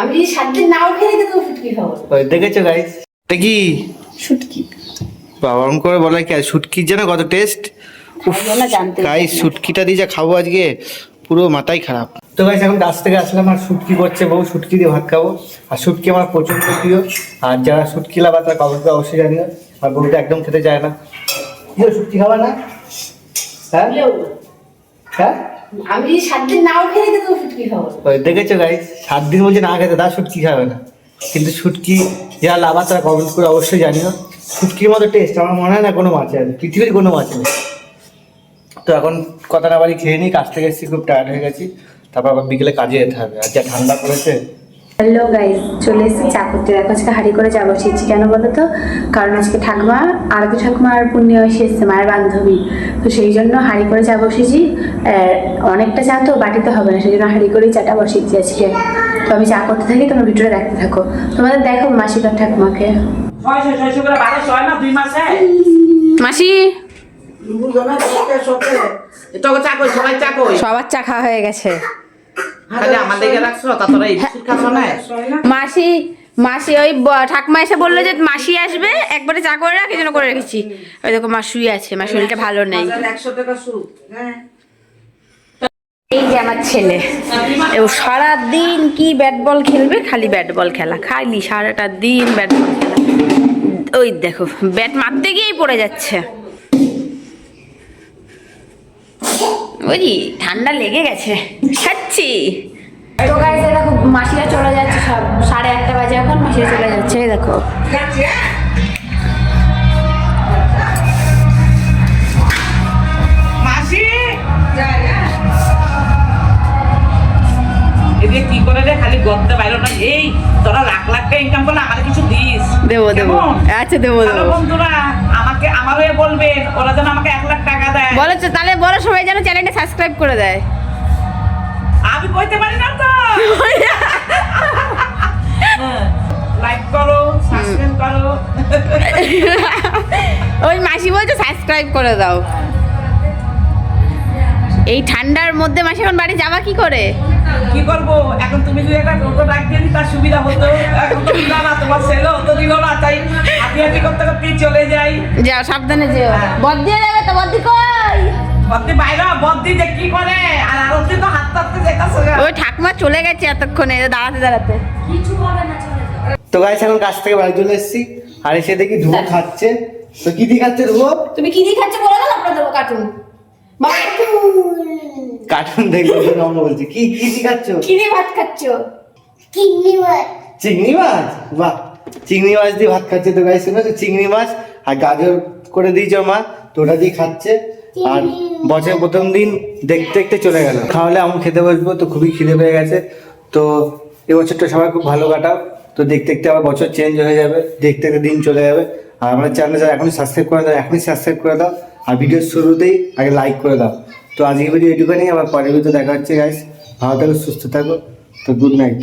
আমি সাত দিন নাও খেয়ে তো ফুটকি খাব। ওই দেখেছ গাইস এটা কি শুটকি। বাবা করে বলে কি আর শুটকির যেন কত টেস্ট গাইস শুটকিটা দিয়ে যা খাব আজকে পুরো মাথাই খারাপ। তো গাইস এখন গাছ থেকে আসলাম আর শুটকি করছে বউ শুটকি দিয়ে ভাত খাব। আর শুটকি আমার প্রচণ্ড প্রিয়। আর যারা শুটকি লাভা তার কমেন্টে অবশ্যই জানিও। আর বউটা একদম খেতে চায় না। শুটকি খাবা না? হ্যাঁ? হ্যাঁ? আমি সাত দিন নাও খেয়ে তো ফুটকি খাব দেখেছ গাইস সাত দিন বলছে না খেতে তা শুটকি খাবে না। কিন্তু শুটকি যারা লাভা তারা কমেন্ট করে অবশ্যই জানিও। শুটকির মতো টেস্ট আমার মনে হয় না কোনো মাছে আছে। পৃথিবীর কোনো মাছ নেই। তো এখন কথা না বাড়ি খেয়ে নিই, কাজ থেকে এসেছি, খুব টায়ার্ড হয়ে গেছি। তারপর আবার বিকেলে কাজে যেতে হবে। আর যা ঠান্ডা পড়েছে হ্যালো গাইজ চলে এসেছি চা করতে দেখো আজকে হাঁড়ি করে চা বসিয়েছি কেন বলো তো? কারণ আজকে ঠাকুমা আরবি ঠাকুমা আর পূর্ণিমা এসে এসছে মায়ের বান্ধবী। তো সেই জন্য হাঁড়ি করে চা বসিয়েছি অনেকটা চা তো বাটিতে হবে না সেই জন্য হাঁড়ি করেই চাটা বসিয়েছি আজকে। তো আমি চা করতে থাকি তোমার ভিডিওটা দেখতে থাকো। তোমাদের দেখো মাসিকার ঠাকুমাকে। হয় মাসে সবার চা খাওয়া হয়ে গেছে। মাসি মাসি ওই ঠাকুমা এসে বলল যে মাসি আসবে একবারে চা করে রাখ এই জন্য করে রেখেছি। ওই দেখো মা শুয়ে আছে মা শরীরটা ভালো নেই। টাকা সুদ হ্যাঁ। এই যে আমার ছেলে ও সারা দিন কি ব্যাট বল খেলবে? খালি ব্যাট বল খেলা খালি সারাটা দিন ব্যাট বল খেলা। ওই দেখো ব্যাট মারতে গিয়েই পড়ে যাচ্ছে। ওই ঠান্ডা লেগে গেছে। খাচ্ছি তো গাইজ দেখো মাসিরা চলে যাচ্ছে সব। সাড়ে আটটা বাজে এখন মাসিরা চলে যাচ্ছে দেখো। কি করে রে? খালি না। এই তোরা লাখ লাখ টাকা ইনকাম করলে আমাদের কিছু দিস। দেবো দেবো। আচ্ছা দেবো দেবো। বন্ধুরা। আমার হয়ে বলবেন ওরা যেন আমাকে এক লাখ টাকা দেয়। বলো তো, তাহলে বলো সবাই যেন চ্যানেলটা সাবস্ক্রাইব করে দেয়। আমি কইতে পারি না তো। লাইক করো সাবস্ক্রাইব করো। ওই মাসি বলছে সাবস্ক্রাইব করে দাও। এই ঠান্ডার মধ্যে মাসি এখন বাড়ি যাবা কি করে? কি করব? এখন তুমি যদি একটা টোটো ডাক দিয়ে দিতা সুবিধা হতো। এখন তো না তোমার ছেলেও তো দিল না তাই হাঁটি করতে করতে চলে যাই। যাও সাবধানে যেও। বদ্দি যাবে তো বদ্দি কই? বদ্দি বাইরে বদ্দি যে কি করে? আর আরতি তো হাত টাতে যেতেছে ওই ঠাকুমা চলে গেছে এতক্ষণে দাঁড়াতে দাঁড়াতে। তো গাইস এখন কাজ থেকে বাড়ি চলে এসেছি। আর এসে দেখি ধুবো খাচ্ছে। তো কি দিয়ে খাচ্ছে ধুবো তুমি কি দিয়ে খাচ্ছ বলো না তারপরে দেবো কার্টুন কার্টুন দেখব বলে আমরা বলছি। কি কি দিয়ে খাচ্ছ? কি দিয়ে ভাত খাচ্ছ? চিংড়ি মাছ। বাহ! চিংড়ি মাছ দিয়ে ভাত খাচ্ছে তো গাইস শুনেছো চিংড়ি মাছ আর গাজর করে দিয়েছ মা তো ওটা দিয়ে খাচ্ছে। আর বছরের প্রথম দিন দেখতে দেখতে চলে গেল। খাওয়ালে আমি খেতে বসবো তো খুবই খিদে পেয়ে গেছে। তো এবছরটা সবাই খুব ভালো কাটাও। তো দেখতে দেখতে আবার বছর চেঞ্জ হয়ে যাবে দেখতে দেখতে দিন চলে যাবে। আর আমার চ্যানেল যারা এখনই সাবস্ক্রাইব করে দাও এখনই সাবস্ক্রাইব করে দাও। আর ভিডিওর শুরুতেই আগে লাইক করে দাও। তো আজকে ভিডিও এটুখানি আবার পরের ভিডিও দেখা হচ্ছে গাইস ভালো থাকো সুস্থ থাকো। তো গুড নাইট